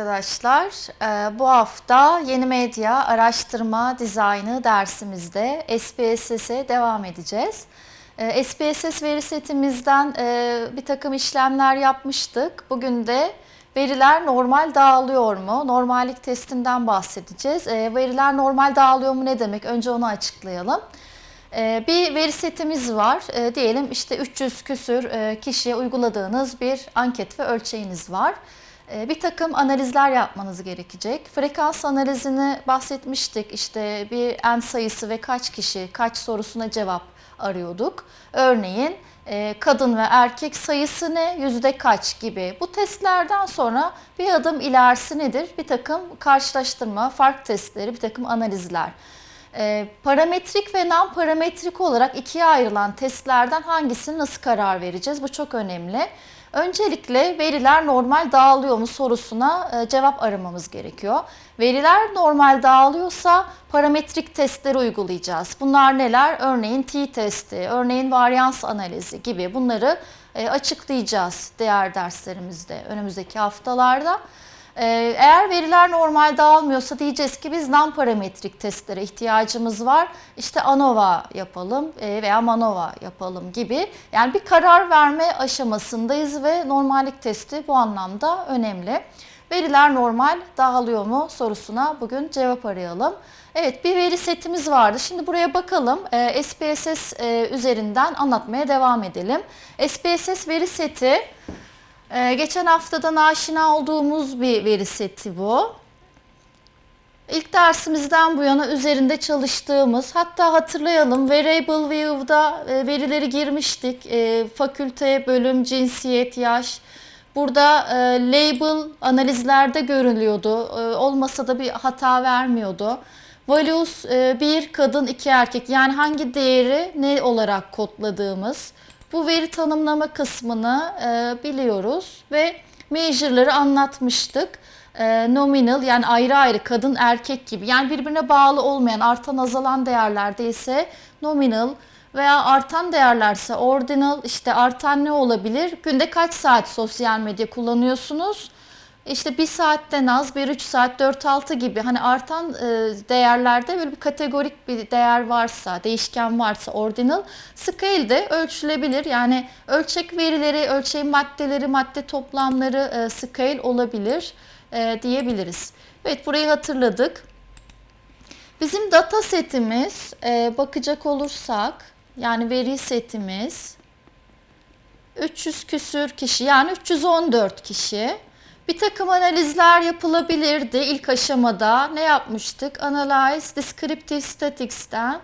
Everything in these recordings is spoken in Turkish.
arkadaşlar. Ee, Bu hafta yeni medya araştırma dizaynı dersimizde SPSS'e devam edeceğiz. Ee, SPSS veri setimizden e, bir takım işlemler yapmıştık. Bugün de veriler normal dağılıyor mu? Normallik testinden bahsedeceğiz. Ee, Veriler normal dağılıyor mu ne demek? Önce onu açıklayalım. Ee, Bir veri setimiz var. Ee, Diyelim işte 300 küsür e, kişiye uyguladığınız bir anket ve ölçeğiniz var. Ee, Bir takım analizler yapmanız gerekecek. Frekans analizini bahsetmiştik. İşte bir en sayısı ve kaç kişi, kaç sorusuna cevap arıyorduk. Örneğin e, kadın ve erkek sayısı ne, yüzde kaç gibi. Bu testlerden sonra bir adım ilerisi nedir? Bir takım karşılaştırma, fark testleri, bir takım analizler. E, parametrik ve non parametrik olarak ikiye ayrılan testlerden hangisini nasıl karar vereceğiz? Bu çok önemli. Öncelikle veriler normal dağılıyor mu sorusuna e, cevap aramamız gerekiyor. Veriler normal dağılıyorsa parametrik testleri uygulayacağız. Bunlar neler? Örneğin t-testi, örneğin varyans analizi gibi bunları e, açıklayacağız diğer derslerimizde önümüzdeki haftalarda. Ee, Eğer veriler normal dağılmıyorsa diyeceğiz ki biz non parametrik testlere ihtiyacımız var. İşte ANOVA yapalım e, veya MANOVA yapalım gibi. Yani bir karar verme aşamasındayız ve normallik testi bu anlamda önemli. Veriler normal dağılıyor mu sorusuna bugün cevap arayalım. Evet bir veri setimiz vardı. Şimdi buraya bakalım. Ee, SPSS e, üzerinden anlatmaya devam edelim. SPSS veri seti ee, geçen haftadan aşina olduğumuz bir veri seti bu. İlk dersimizden bu yana üzerinde çalıştığımız, hatta hatırlayalım Variable View'da e, verileri girmiştik. E, fakülte, bölüm, cinsiyet, yaş. Burada e, label analizlerde görülüyordu. E, olmasa da bir hata vermiyordu. Values e, bir kadın, iki erkek. Yani hangi değeri ne olarak kodladığımız. Bu veri tanımlama kısmını e, biliyoruz ve measure'ları anlatmıştık. E, nominal yani ayrı ayrı kadın erkek gibi yani birbirine bağlı olmayan artan azalan değerlerde ise nominal veya artan değerlerse ordinal işte artan ne olabilir? Günde kaç saat sosyal medya kullanıyorsunuz? İşte bir saatten az, bir üç saat, dört altı gibi hani artan e, değerlerde böyle bir kategorik bir değer varsa, değişken varsa ordinal scale de ölçülebilir. Yani ölçek verileri, ölçeğin maddeleri, madde toplamları e, scale olabilir e, diyebiliriz. Evet burayı hatırladık. Bizim data setimiz bakacak olursak yani veri setimiz 300 küsür kişi yani 314 kişi. Bir takım analizler yapılabilirdi ilk aşamada. Ne yapmıştık? Analyze Descriptive Statistics'ten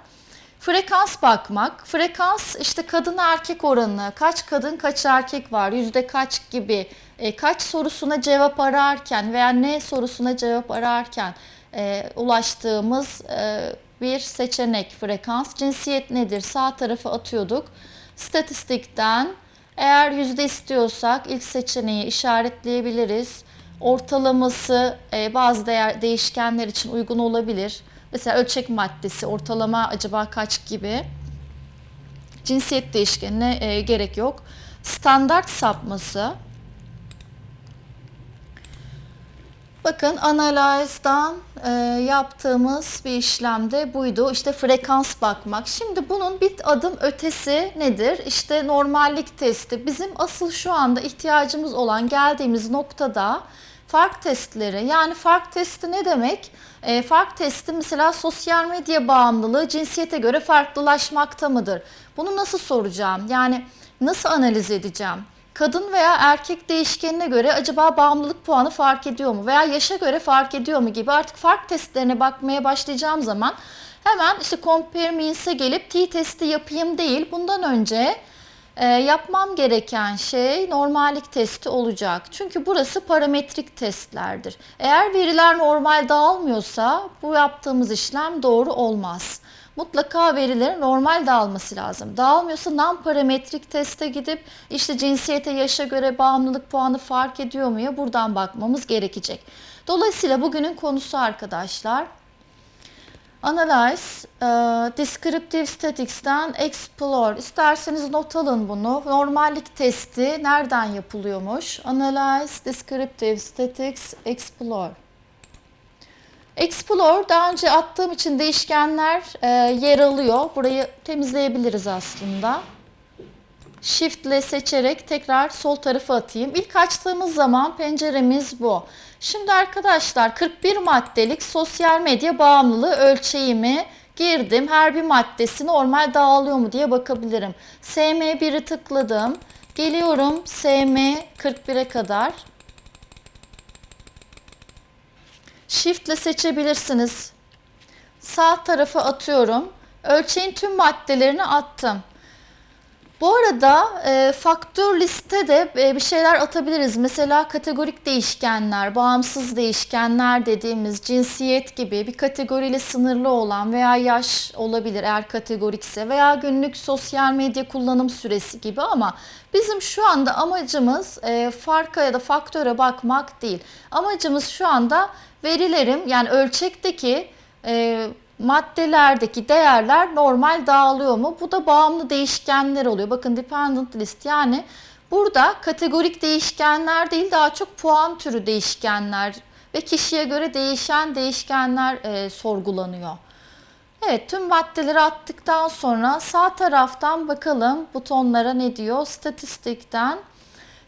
frekans bakmak. Frekans işte kadın erkek oranı, kaç kadın kaç erkek var, yüzde kaç gibi, e, kaç sorusuna cevap ararken veya ne sorusuna cevap ararken e, ulaştığımız e, bir seçenek frekans. Cinsiyet nedir? Sağ tarafa atıyorduk. Statistikten eğer yüzde istiyorsak ilk seçeneği işaretleyebiliriz. Ortalaması e, bazı değer, değişkenler için uygun olabilir. Mesela ölçek maddesi ortalama acaba kaç gibi. Cinsiyet değişkenine e, gerek yok. Standart sapması. Bakın Analyze'dan e, yaptığımız bir işlemde buydu. İşte frekans bakmak. Şimdi bunun bir adım ötesi nedir? İşte normallik testi. Bizim asıl şu anda ihtiyacımız olan geldiğimiz noktada fark testleri. Yani fark testi ne demek? E, fark testi mesela sosyal medya bağımlılığı cinsiyete göre farklılaşmakta mıdır? Bunu nasıl soracağım? Yani nasıl analiz edeceğim? Kadın veya erkek değişkenine göre acaba bağımlılık puanı fark ediyor mu veya yaşa göre fark ediyor mu gibi artık fark testlerine bakmaya başlayacağım zaman hemen işte compare means'e gelip t-testi yapayım değil bundan önce e, yapmam gereken şey normallik testi olacak. Çünkü burası parametrik testlerdir. Eğer veriler normal dağılmıyorsa bu yaptığımız işlem doğru olmaz mutlaka verilerin normal dağılması lazım. Dağılmıyorsa non parametrik teste gidip işte cinsiyete yaşa göre bağımlılık puanı fark ediyor mu ya buradan bakmamız gerekecek. Dolayısıyla bugünün konusu arkadaşlar Analyze, e, Descriptive Statistics'ten Explore. İsterseniz not alın bunu. Normallik testi nereden yapılıyormuş? Analyze, Descriptive Statistics, Explore. Explore daha önce attığım için değişkenler e, yer alıyor. Burayı temizleyebiliriz aslında. Shift ile seçerek tekrar sol tarafa atayım. İlk açtığımız zaman penceremiz bu. Şimdi arkadaşlar 41 maddelik sosyal medya bağımlılığı ölçeğimi girdim. Her bir maddesi normal dağılıyor mu diye bakabilirim. SM1'i tıkladım. Geliyorum SM41'e kadar. Shift ile seçebilirsiniz. Sağ tarafa atıyorum. Ölçeğin tüm maddelerini attım. Bu arada e, faktör liste e, bir şeyler atabiliriz. Mesela kategorik değişkenler, bağımsız değişkenler dediğimiz cinsiyet gibi bir kategoriyle sınırlı olan veya yaş olabilir eğer kategorikse veya günlük sosyal medya kullanım süresi gibi ama bizim şu anda amacımız e, farka ya da faktöre bakmak değil. Amacımız şu anda verilerim yani ölçekteki e, maddelerdeki değerler normal dağılıyor mu? Bu da bağımlı değişkenler oluyor. Bakın dependent list yani burada kategorik değişkenler değil daha çok puan türü değişkenler ve kişiye göre değişen değişkenler e, sorgulanıyor. Evet tüm maddeleri attıktan sonra sağ taraftan bakalım butonlara ne diyor? Statistikten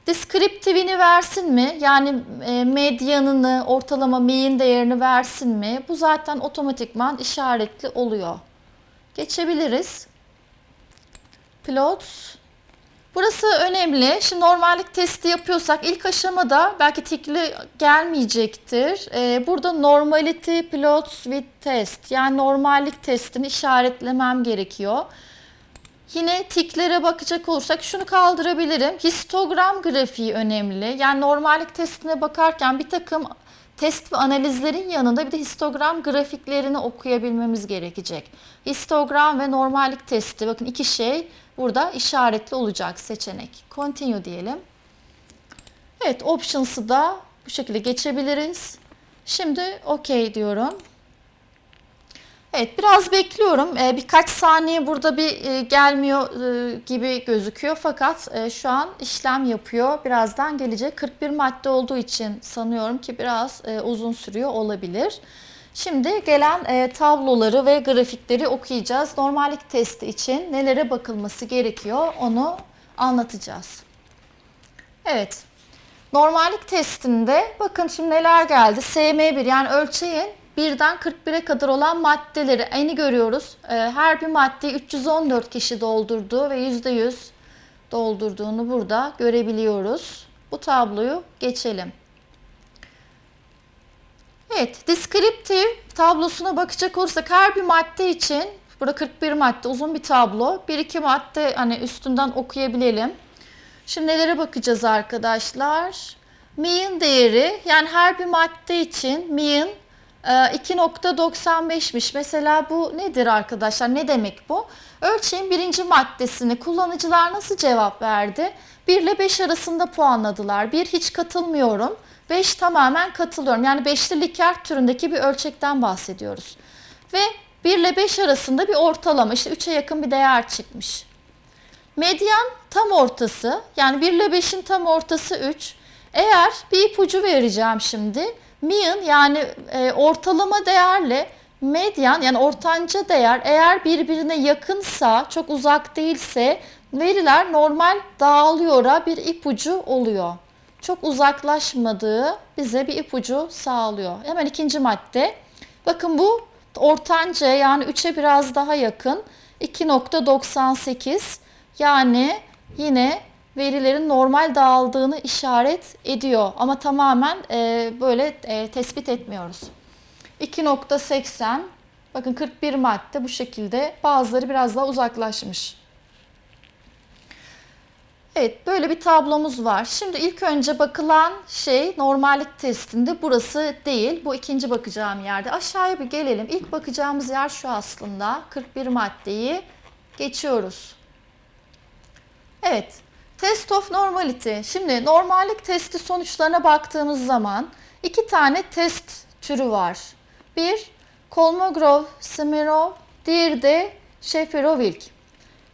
Descriptive'ini versin mi? Yani e, medyanını, ortalama mean değerini versin mi? Bu zaten otomatikman işaretli oluyor. Geçebiliriz. Plots. Burası önemli. Şimdi normallik testi yapıyorsak ilk aşamada belki tikli gelmeyecektir. Ee, burada normality plots with test yani normallik testini işaretlemem gerekiyor. Yine tiklere bakacak olursak şunu kaldırabilirim. Histogram grafiği önemli. Yani normallik testine bakarken bir takım test ve analizlerin yanında bir de histogram grafiklerini okuyabilmemiz gerekecek. Histogram ve normallik testi bakın iki şey burada işaretli olacak seçenek. Continue diyelim. Evet options'ı da bu şekilde geçebiliriz. Şimdi OK diyorum. Evet biraz bekliyorum. Ee, birkaç saniye burada bir e, gelmiyor e, gibi gözüküyor fakat e, şu an işlem yapıyor. Birazdan gelecek. 41 madde olduğu için sanıyorum ki biraz e, uzun sürüyor olabilir. Şimdi gelen e, tabloları ve grafikleri okuyacağız. Normallik testi için nelere bakılması gerekiyor onu anlatacağız. Evet. Normallik testinde bakın şimdi neler geldi. SM1 yani ölçeğin birden 41'e kadar olan maddeleri aynı görüyoruz. Ee, her bir maddeyi 314 kişi doldurdu ve %100 doldurduğunu burada görebiliyoruz. Bu tabloyu geçelim. Evet, descriptive tablosuna bakacak olursak her bir madde için burada 41 madde uzun bir tablo. Bir iki madde hani üstünden okuyabilelim. Şimdi nelere bakacağız arkadaşlar? Mean değeri yani her bir madde için mean 2.95'miş. Ee, Mesela bu nedir arkadaşlar? Ne demek bu? Ölçeğin birinci maddesini kullanıcılar nasıl cevap verdi? 1 ile 5 arasında puanladılar. 1 hiç katılmıyorum. 5 tamamen katılıyorum. Yani beşli Likert türündeki bir ölçekten bahsediyoruz. Ve 1 ile 5 arasında bir ortalama işte 3'e yakın bir değer çıkmış. Medyan tam ortası yani 1 ile 5'in tam ortası 3. Eğer bir ipucu vereceğim şimdi mean yani e, ortalama değerle medyan yani ortanca değer eğer birbirine yakınsa, çok uzak değilse veriler normal dağılıyora bir ipucu oluyor. Çok uzaklaşmadığı bize bir ipucu sağlıyor. Hemen ikinci madde. Bakın bu ortanca yani 3'e biraz daha yakın 2.98 yani yine verilerin normal dağıldığını işaret ediyor. Ama tamamen e, böyle e, tespit etmiyoruz. 2.80 bakın 41 madde bu şekilde bazıları biraz daha uzaklaşmış. Evet böyle bir tablomuz var. Şimdi ilk önce bakılan şey normallik testinde burası değil. Bu ikinci bakacağım yerde. Aşağıya bir gelelim. İlk bakacağımız yer şu aslında. 41 maddeyi geçiyoruz. Evet Test of Normality. Şimdi normallik testi sonuçlarına baktığımız zaman iki tane test türü var. Bir Kolmogorov, Smirnov, diğeri de Sheffield-Wilk.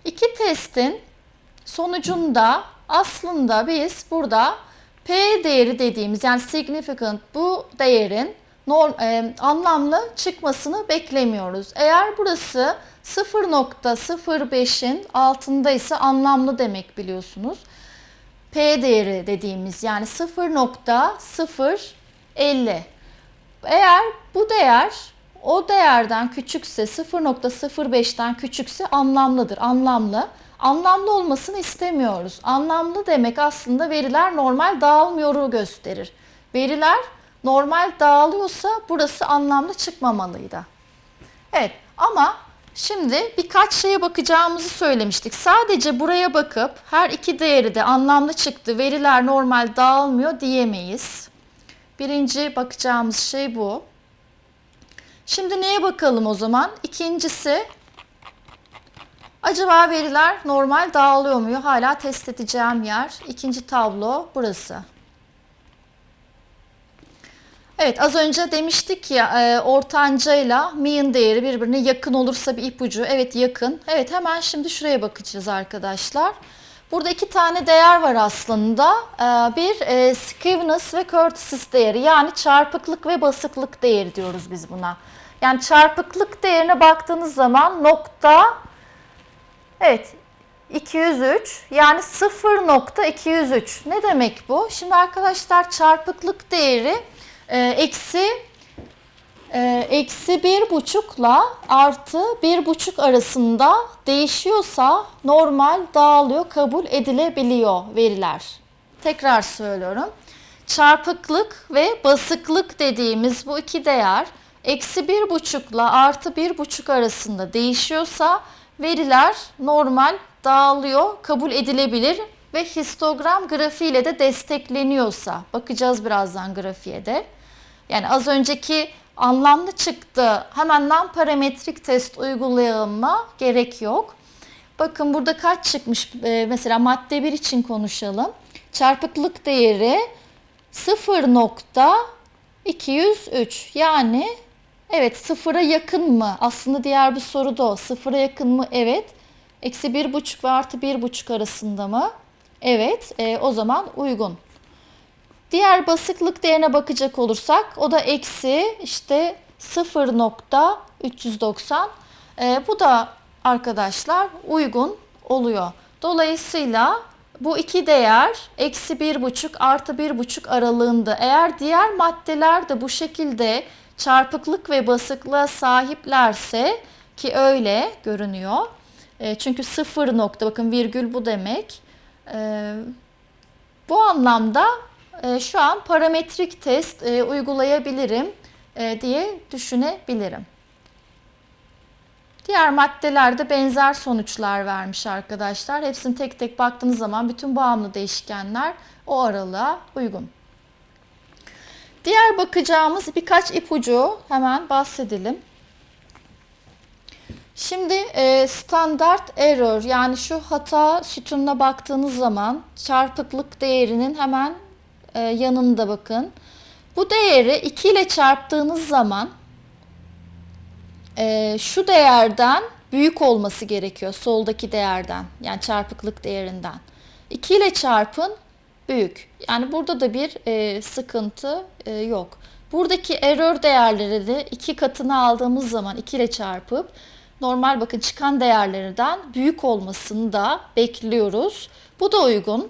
İki testin sonucunda aslında biz burada P değeri dediğimiz yani significant bu değerin norm, e, anlamlı çıkmasını beklemiyoruz. Eğer burası 0.05'in altındaysa anlamlı demek biliyorsunuz. P değeri dediğimiz yani 0.050. Eğer bu değer o değerden küçükse 0.05'ten küçükse anlamlıdır. Anlamlı. Anlamlı olmasını istemiyoruz. Anlamlı demek aslında veriler normal dağılmıyoru gösterir. Veriler normal dağılıyorsa burası anlamlı çıkmamalıydı. Evet ama şimdi birkaç şeye bakacağımızı söylemiştik. Sadece buraya bakıp her iki değeri de anlamlı çıktı, veriler normal dağılmıyor diyemeyiz. Birinci bakacağımız şey bu. Şimdi neye bakalım o zaman? İkincisi acaba veriler normal dağılıyor mu? Hala test edeceğim yer. İkinci tablo burası. Evet az önce demiştik ya e, ortancayla mean değeri birbirine yakın olursa bir ipucu. Evet yakın. Evet hemen şimdi şuraya bakacağız arkadaşlar. Burada iki tane değer var aslında. E, bir e, skewness ve kurtosis değeri yani çarpıklık ve basıklık değeri diyoruz biz buna. Yani çarpıklık değerine baktığınız zaman nokta evet 203 yani 0.203 ne demek bu? Şimdi arkadaşlar çarpıklık değeri e, eksi e, eksi bir buçukla artı bir buçuk arasında değişiyorsa normal dağılıyor kabul edilebiliyor veriler. Tekrar söylüyorum. Çarpıklık ve basıklık dediğimiz bu iki değer eksi bir buçukla artı bir buçuk arasında değişiyorsa veriler normal dağılıyor, kabul edilebilir ve histogram grafiğiyle de destekleniyorsa bakacağız birazdan grafiğe de. Yani az önceki anlamlı çıktı hemen non parametrik test uygulayalım gerek yok. Bakın burada kaç çıkmış ee, mesela madde 1 için konuşalım. Çarpıklık değeri 0.203 yani evet sıfıra yakın mı? Aslında diğer bir soru da o. Sıfıra yakın mı? Evet. Eksi bir buçuk ve artı bir buçuk arasında mı? Evet. E, o zaman uygun. Diğer basıklık değerine bakacak olursak o da eksi işte 0.390. E, bu da arkadaşlar uygun oluyor. Dolayısıyla bu iki değer eksi bir buçuk artı bir buçuk aralığında. Eğer diğer maddeler de bu şekilde çarpıklık ve basıklığa sahiplerse ki öyle görünüyor. E, çünkü sıfır nokta bakın virgül bu demek. E, bu anlamda e, şu an parametrik test e, uygulayabilirim e, diye düşünebilirim. Diğer maddelerde benzer sonuçlar vermiş arkadaşlar. Hepsini tek tek baktığınız zaman bütün bağımlı değişkenler o aralığa uygun. Diğer bakacağımız birkaç ipucu hemen bahsedelim. Şimdi e, standart error yani şu hata sütununa baktığınız zaman çarpıklık değerinin hemen e, yanında bakın. Bu değeri 2 ile çarptığınız zaman e, şu değerden büyük olması gerekiyor. Soldaki değerden yani çarpıklık değerinden. 2 ile çarpın büyük. Yani burada da bir e, sıkıntı e, yok. Buradaki error değerleri de iki katını aldığımız zaman 2 ile çarpıp normal bakın çıkan değerlerden büyük olmasını da bekliyoruz. Bu da uygun.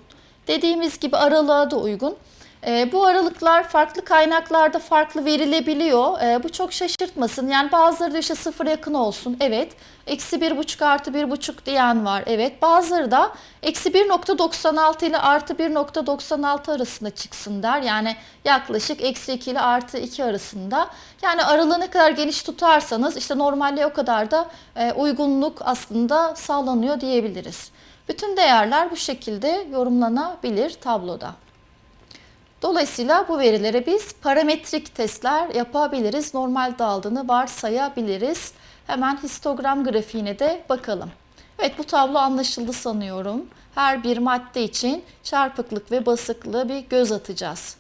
Dediğimiz gibi aralığa da uygun. E, bu aralıklar farklı kaynaklarda farklı verilebiliyor. E, bu çok şaşırtmasın. Yani bazıları da işte sıfıra yakın olsun. Evet. Eksi bir buçuk artı bir buçuk diyen var. Evet. Bazıları da eksi 1.96 ile artı 1.96 arasında çıksın der. Yani yaklaşık eksi 2 ile artı 2 arasında. Yani aralığı ne kadar geniş tutarsanız işte normalde o kadar da e, uygunluk aslında sağlanıyor diyebiliriz. Bütün değerler bu şekilde yorumlanabilir tabloda. Dolayısıyla bu verilere biz parametrik testler yapabiliriz. Normal dağıldığını varsayabiliriz. Hemen histogram grafiğine de bakalım. Evet bu tablo anlaşıldı sanıyorum. Her bir madde için çarpıklık ve basıklığı bir göz atacağız.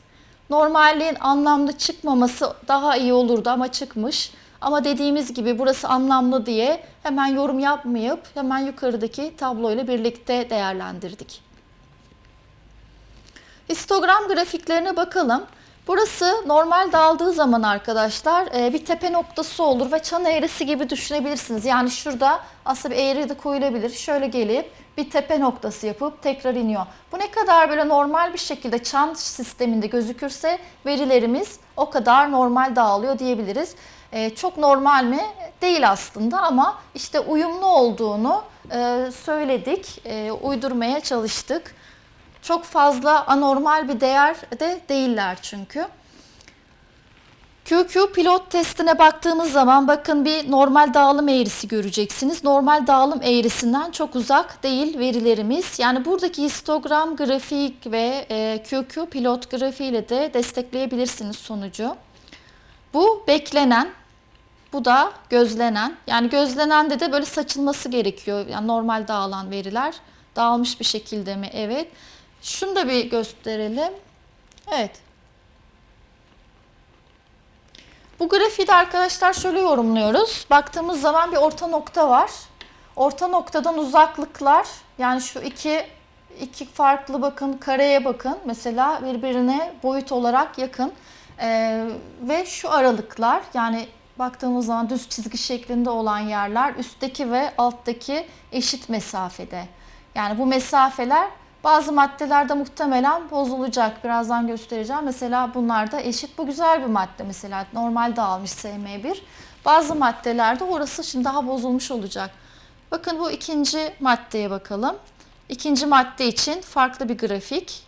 Normalliğin anlamlı çıkmaması daha iyi olurdu ama çıkmış. Ama dediğimiz gibi burası anlamlı diye hemen yorum yapmayıp hemen yukarıdaki tabloyla birlikte değerlendirdik. Histogram grafiklerine bakalım. Burası normal dağıldığı zaman arkadaşlar e, bir tepe noktası olur ve çan eğrisi gibi düşünebilirsiniz. Yani şurada aslında bir eğri de koyulabilir. Şöyle gelip bir tepe noktası yapıp tekrar iniyor. Bu ne kadar böyle normal bir şekilde çan sisteminde gözükürse verilerimiz o kadar normal dağılıyor diyebiliriz. E, çok normal mi? Değil aslında ama işte uyumlu olduğunu e, söyledik, uydurmaya çalıştık. Çok fazla anormal bir değer de değiller çünkü. QQ pilot testine baktığımız zaman bakın bir normal dağılım eğrisi göreceksiniz. Normal dağılım eğrisinden çok uzak değil verilerimiz. Yani buradaki histogram grafik ve e, QQ pilot grafiğiyle de destekleyebilirsiniz sonucu. Bu beklenen, bu da gözlenen. Yani gözlenen de de böyle saçılması gerekiyor. Yani normal dağılan veriler dağılmış bir şekilde mi? Evet. Şunu da bir gösterelim. Evet. Bu grafiği de arkadaşlar şöyle yorumluyoruz. Baktığımız zaman bir orta nokta var. Orta noktadan uzaklıklar yani şu iki iki farklı bakın kareye bakın mesela birbirine boyut olarak yakın ee, ve şu aralıklar yani baktığımız zaman düz çizgi şeklinde olan yerler üstteki ve alttaki eşit mesafede. Yani bu mesafeler bazı maddelerde muhtemelen bozulacak. Birazdan göstereceğim. Mesela bunlar da eşit. Bu güzel bir madde mesela. Normal dağılmış SM1. Bazı maddelerde orası şimdi daha bozulmuş olacak. Bakın bu ikinci maddeye bakalım. İkinci madde için farklı bir grafik.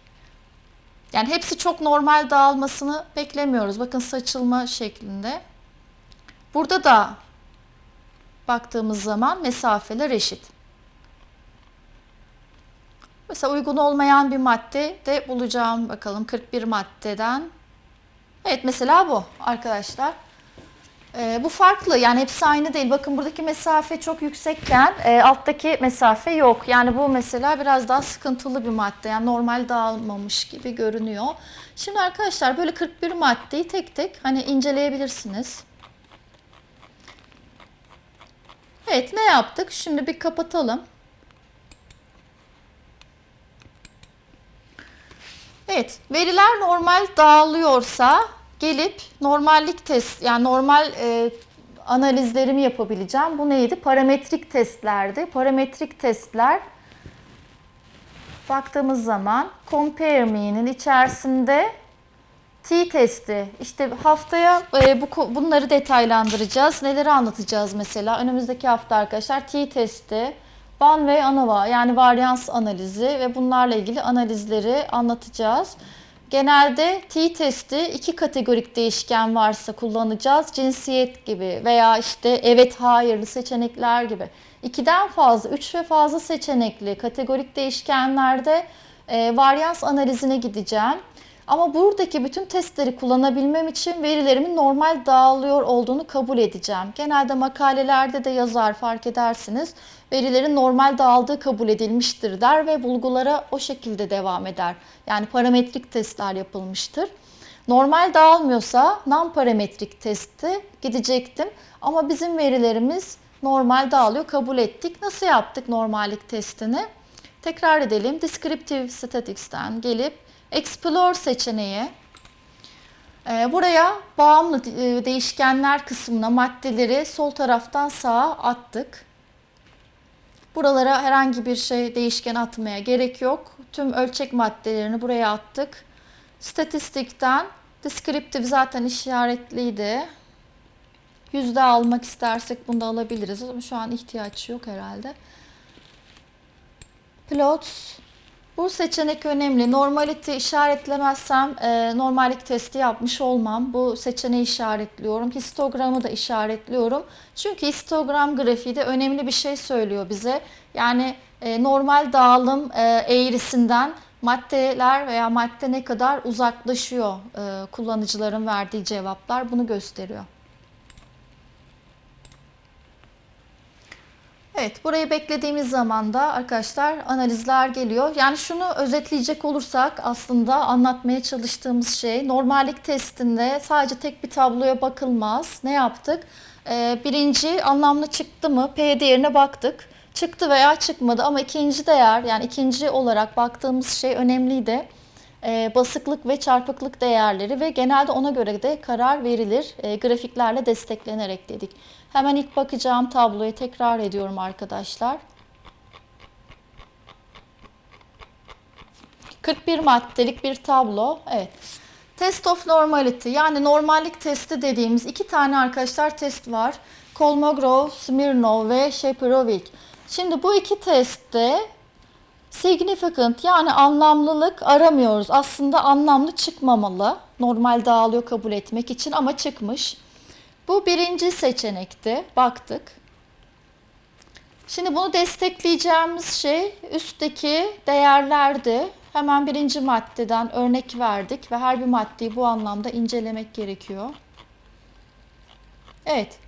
Yani hepsi çok normal dağılmasını beklemiyoruz. Bakın saçılma şeklinde. Burada da baktığımız zaman mesafeler eşit. Mesela uygun olmayan bir madde de bulacağım bakalım 41 maddeden. Evet mesela bu arkadaşlar. Ee, bu farklı yani hepsi aynı değil. Bakın buradaki mesafe çok yüksekken e, alttaki mesafe yok. Yani bu mesela biraz daha sıkıntılı bir madde. Yani normal dağılmamış gibi görünüyor. Şimdi arkadaşlar böyle 41 maddeyi tek tek hani inceleyebilirsiniz. Evet ne yaptık? Şimdi bir kapatalım. Evet, veriler normal dağılıyorsa gelip normallik test yani normal e, analizlerimi yapabileceğim. Bu neydi? Parametrik testlerdi. Parametrik testler baktığımız zaman compare me'nin içerisinde T testi. İşte haftaya e, bu bunları detaylandıracağız. Neleri anlatacağız mesela? Önümüzdeki hafta arkadaşlar T testi, Van ve ANOVA yani varyans analizi ve bunlarla ilgili analizleri anlatacağız. Genelde t-testi iki kategorik değişken varsa kullanacağız. Cinsiyet gibi veya işte evet hayırlı seçenekler gibi. İkiden fazla, üç ve fazla seçenekli kategorik değişkenlerde e, varyans analizine gideceğim. Ama buradaki bütün testleri kullanabilmem için verilerimin normal dağılıyor olduğunu kabul edeceğim. Genelde makalelerde de yazar fark edersiniz. Verilerin normal dağıldığı kabul edilmiştir der ve bulgulara o şekilde devam eder. Yani parametrik testler yapılmıştır. Normal dağılmıyorsa non-parametrik testi gidecektim. Ama bizim verilerimiz normal dağılıyor kabul ettik. Nasıl yaptık normallik testini? Tekrar edelim. Descriptive Statistics'ten gelip Explore seçeneği ee, buraya bağımlı e, değişkenler kısmına maddeleri sol taraftan sağa attık. Buralara herhangi bir şey değişken atmaya gerek yok. Tüm ölçek maddelerini buraya attık. Statistikten descriptive zaten işaretliydi. Yüzde almak istersek bunu da alabiliriz ama şu an ihtiyaç yok herhalde. Plots bu seçenek önemli. Normalite işaretlemezsem e, normallik testi yapmış olmam. Bu seçeneği işaretliyorum. Histogramı da işaretliyorum. Çünkü histogram grafiği de önemli bir şey söylüyor bize. Yani e, normal dağılım e, eğrisinden maddeler veya madde ne kadar uzaklaşıyor e, kullanıcıların verdiği cevaplar bunu gösteriyor. Evet, burayı beklediğimiz zaman da arkadaşlar analizler geliyor. Yani şunu özetleyecek olursak aslında anlatmaya çalıştığımız şey normallik testinde sadece tek bir tabloya bakılmaz. Ne yaptık? Ee, birinci anlamlı çıktı mı? P değerine baktık. Çıktı veya çıkmadı ama ikinci değer yani ikinci olarak baktığımız şey önemliydi. Ee, basıklık ve çarpıklık değerleri ve genelde ona göre de karar verilir. Ee, grafiklerle desteklenerek dedik. Hemen ilk bakacağım tabloyu tekrar ediyorum arkadaşlar. 41 maddelik bir tablo. Evet. Test of normality yani normallik testi dediğimiz iki tane arkadaşlar test var. Kolmogorov, Smirnov ve Shapirovic. Şimdi bu iki testte significant yani anlamlılık aramıyoruz. Aslında anlamlı çıkmamalı. Normal dağılıyor kabul etmek için ama çıkmış. Bu birinci seçenekti. Baktık. Şimdi bunu destekleyeceğimiz şey üstteki değerlerdi. Hemen birinci maddeden örnek verdik ve her bir maddeyi bu anlamda incelemek gerekiyor. Evet.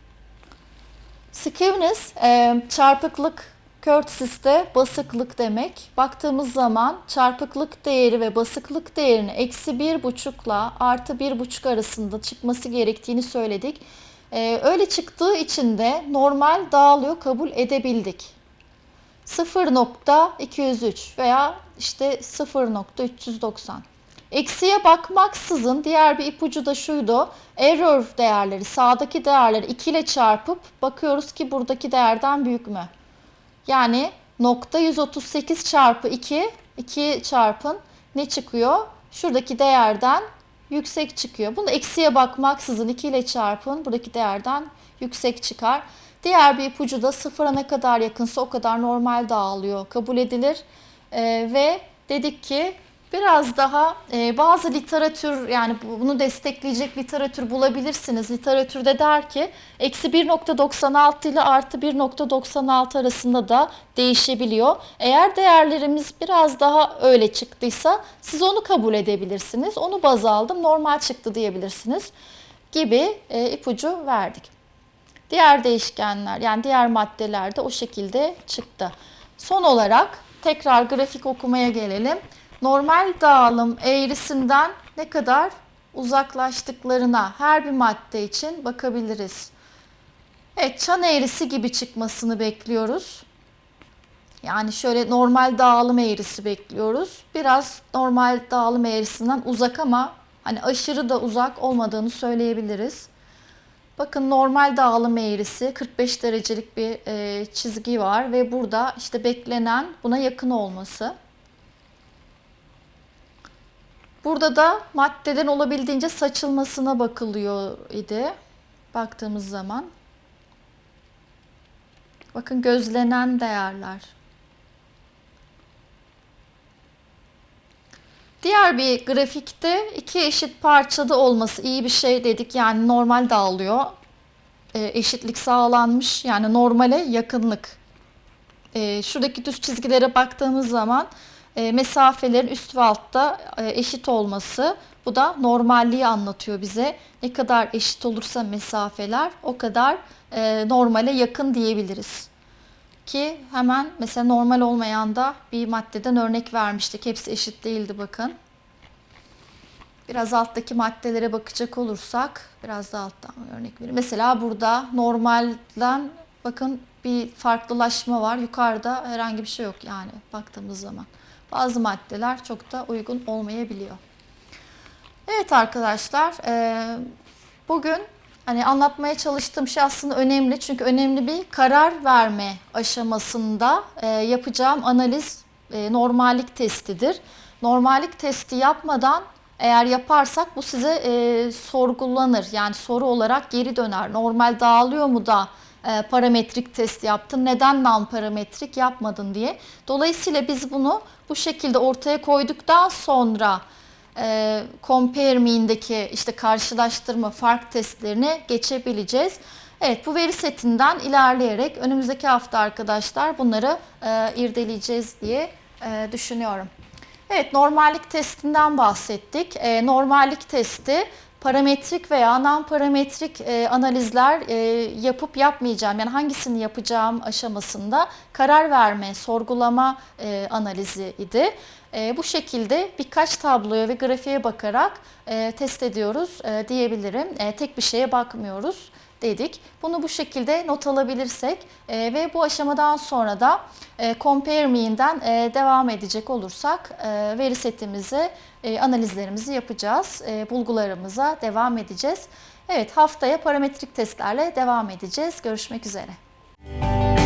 Skewness, e, çarpıklık Curtis'te basıklık demek. Baktığımız zaman çarpıklık değeri ve basıklık değerini eksi bir buçukla artı bir buçuk arasında çıkması gerektiğini söyledik. Ee, öyle çıktığı için de normal dağılıyor kabul edebildik. 0.203 veya işte 0.390. Eksiye bakmaksızın diğer bir ipucu da şuydu. Error değerleri, sağdaki değerleri 2 ile çarpıp bakıyoruz ki buradaki değerden büyük mü? Yani nokta 138 çarpı 2, 2 çarpın ne çıkıyor? Şuradaki değerden yüksek çıkıyor. Bunu eksiye bakmaksızın 2 ile çarpın buradaki değerden yüksek çıkar. Diğer bir ipucu da sıfıra ne kadar yakınsa o kadar normal dağılıyor. Kabul edilir. Ee, ve dedik ki biraz daha e, bazı literatür yani bunu destekleyecek literatür bulabilirsiniz. Literatürde der ki eksi 1.96 ile artı 1.96 arasında da değişebiliyor. Eğer değerlerimiz biraz daha öyle çıktıysa siz onu kabul edebilirsiniz. Onu baz aldım normal çıktı diyebilirsiniz gibi e, ipucu verdik. Diğer değişkenler yani diğer maddeler de o şekilde çıktı. Son olarak tekrar grafik okumaya gelelim. Normal dağılım eğrisinden ne kadar uzaklaştıklarına her bir madde için bakabiliriz. Evet çan eğrisi gibi çıkmasını bekliyoruz. Yani şöyle normal dağılım eğrisi bekliyoruz. Biraz normal dağılım eğrisinden uzak ama hani aşırı da uzak olmadığını söyleyebiliriz. Bakın normal dağılım eğrisi 45 derecelik bir e, çizgi var ve burada işte beklenen buna yakın olması. Burada da maddeden olabildiğince saçılmasına bakılıyor idi. Baktığımız zaman. Bakın gözlenen değerler. Diğer bir grafikte iki eşit parçada olması iyi bir şey dedik. Yani normal dağılıyor. E, eşitlik sağlanmış. Yani normale yakınlık. E, şuradaki düz çizgilere baktığımız zaman e, mesafelerin üst ve altta e, eşit olması. Bu da normalliği anlatıyor bize. Ne kadar eşit olursa mesafeler o kadar e, normale yakın diyebiliriz. Ki hemen mesela normal olmayan da bir maddeden örnek vermiştik. Hepsi eşit değildi bakın. Biraz alttaki maddelere bakacak olursak biraz da alttan örnek vereyim. Mesela burada normalden bakın bir farklılaşma var. Yukarıda herhangi bir şey yok yani baktığımız zaman. Bazı maddeler çok da uygun olmayabiliyor. Evet arkadaşlar bugün hani anlatmaya çalıştığım şey aslında önemli. Çünkü önemli bir karar verme aşamasında yapacağım analiz normallik testidir. Normallik testi yapmadan eğer yaparsak bu size e, sorgulanır. Yani soru olarak geri döner. Normal dağılıyor mu da e, parametrik test yaptın? Neden non parametrik yapmadın diye. Dolayısıyla biz bunu bu şekilde ortaya koyduktan sonra e, compare mean'deki işte karşılaştırma fark testlerine geçebileceğiz. Evet bu veri setinden ilerleyerek önümüzdeki hafta arkadaşlar bunları e, irdeleyeceğiz diye e, düşünüyorum. Evet normallik testinden bahsettik. E, normallik testi parametrik veya non-parametrik e, analizler e, yapıp yapmayacağım, yani hangisini yapacağım aşamasında karar verme, sorgulama e, analizi idi. E, bu şekilde birkaç tabloya ve grafiğe bakarak e, test ediyoruz e, diyebilirim. E, tek bir şeye bakmıyoruz dedik. Bunu bu şekilde not alabilirsek e, ve bu aşamadan sonra da e, Compare Me'den e, devam edecek olursak e, veri setimizi, e, analizlerimizi yapacağız. E, bulgularımıza devam edeceğiz. Evet haftaya parametrik testlerle devam edeceğiz. Görüşmek üzere. Müzik